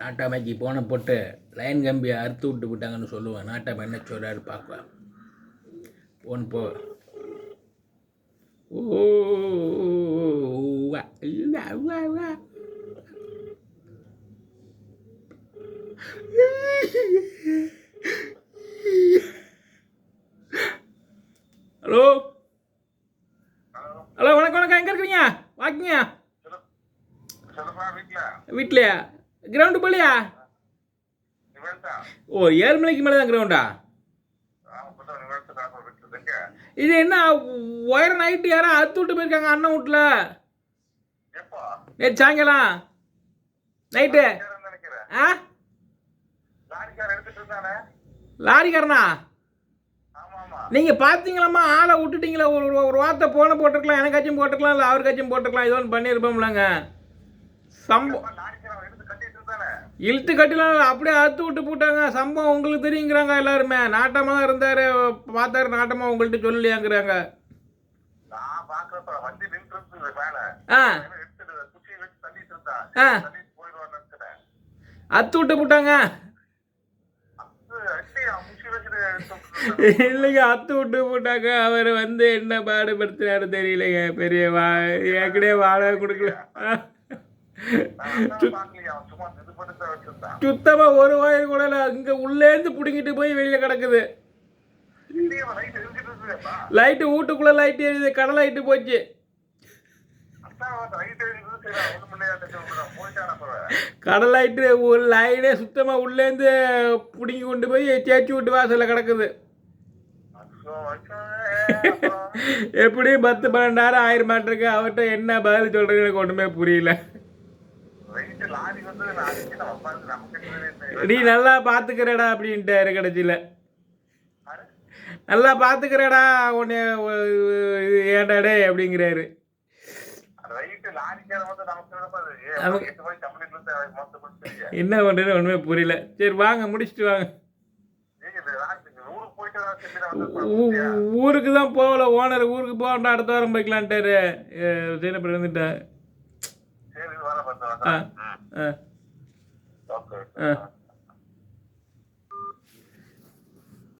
நாட்டாமைக்கு போன போட்டு லைன் கம்பியை அறுத்து விட்டு விட்டாங்கன்னு சொல்லுவேன். நாட்டாமை என்ன சொல்கிறாரு பார்க்கலாம் போன் போ. ஹலோ? ஹலோ வணக்கம் வணக்கம். எங்கே இருக்கிறீங்க? வாக்கிங்க வீட்லையா? கிரவுண்டு போலியா? ஓ ஏழு மணிக்கு மேலே தான் கிரவுண்டா இது என்ன ஒயர் நைட்டு யாரோ அறுத்து விட்டு போயிருக்காங்க அண்ணன் வீட்டில் நேற்று சாயங்காலம். நைட்டு ஆ? லாரிக்காரன் நீங்கள் பார்த்தீங்களாம்மா ஆளை விட்டுட்டீங்களா ஒரு ஒரு- ஒரு வார்த்தை போன போட்டிருக்கலாம் எனக்காச்சும் போட்டிருக்கலாம் இல்லை அவருக்காச்சும் போட்டிருக்கலாம் ஏதோ ஒன்று பண்ணியிருப்போம்லங்க. சம்பவம் இழுத்து கட்டிலாம் அப்படியே அறுத்து விட்டு போட்டாங்க. சம்பவம் உங்களுக்கு தெரியுங்கிறாங்க எல்லாருமே. நாட்டமாக இருந்தார். பார்த்தாரு நாட்டமாக உங்கள்கிட்ட சொல்லலையாங்கிறாங்க. அறுத்து விட்டு போட்டாங்க. இல்லைங்க அத்து விட்டு போட்டாங்க. அவர் வந்து என்ன பாடுபடுத்தினாரு தெரியலைங்க. பெரிய வா ஏற்கனவே வாடகை கொடுக்கல சுத்தமாக ஒரு வாயில் கூட இல்லை. இங்கே உள்ளேருந்து பிடுங்கிட்டு போய் வெளியில் கிடக்குது. லைட்டு வீட்டுக்குள்ளே லைட் எரியுது. கடை லைட்டு போச்சு. அதான் அவன் லைட் எரிஞ்சது சரி ஒண்ணும் இல்லையா போயிட்டான அப்புறம் கடை லைட்டு ஒரு லைனே சுத்தமாக உள்ளேருந்து பிடுங்கி கொண்டு போய் தேய்ச்சி விட்டு வாசலில் கிடக்குது. எப்படியும் பத்து பன்னெண்டாயிரம் ஆயிரம் மாட்டிருக்கு அவர்கிட்ட என்ன பதில் சொல்கிறது எனக்கு ஒன்றுமே புரியல. நீ நல்லா பார்த்துக்கிறடா அப்படின்ட்டாரு கடைசியில்? நல்லா பார்த்துக்கிறடா உன்னை ஏன்டா டே அப்படிங்கிறாரு. என்ன பண்ணுறது ஒன்றுமே புரியல. சரி வாங்க முடிச்சுட்டு வாங்க. ஊருக்கு போயிட்டு தான் போகல ஓனர் ஊருக்கு போகண்டா அடுத்த வாரம் போய்க்கலான்ட்டாரு. சரி ஆ பார்த்தா ஆ ஆ.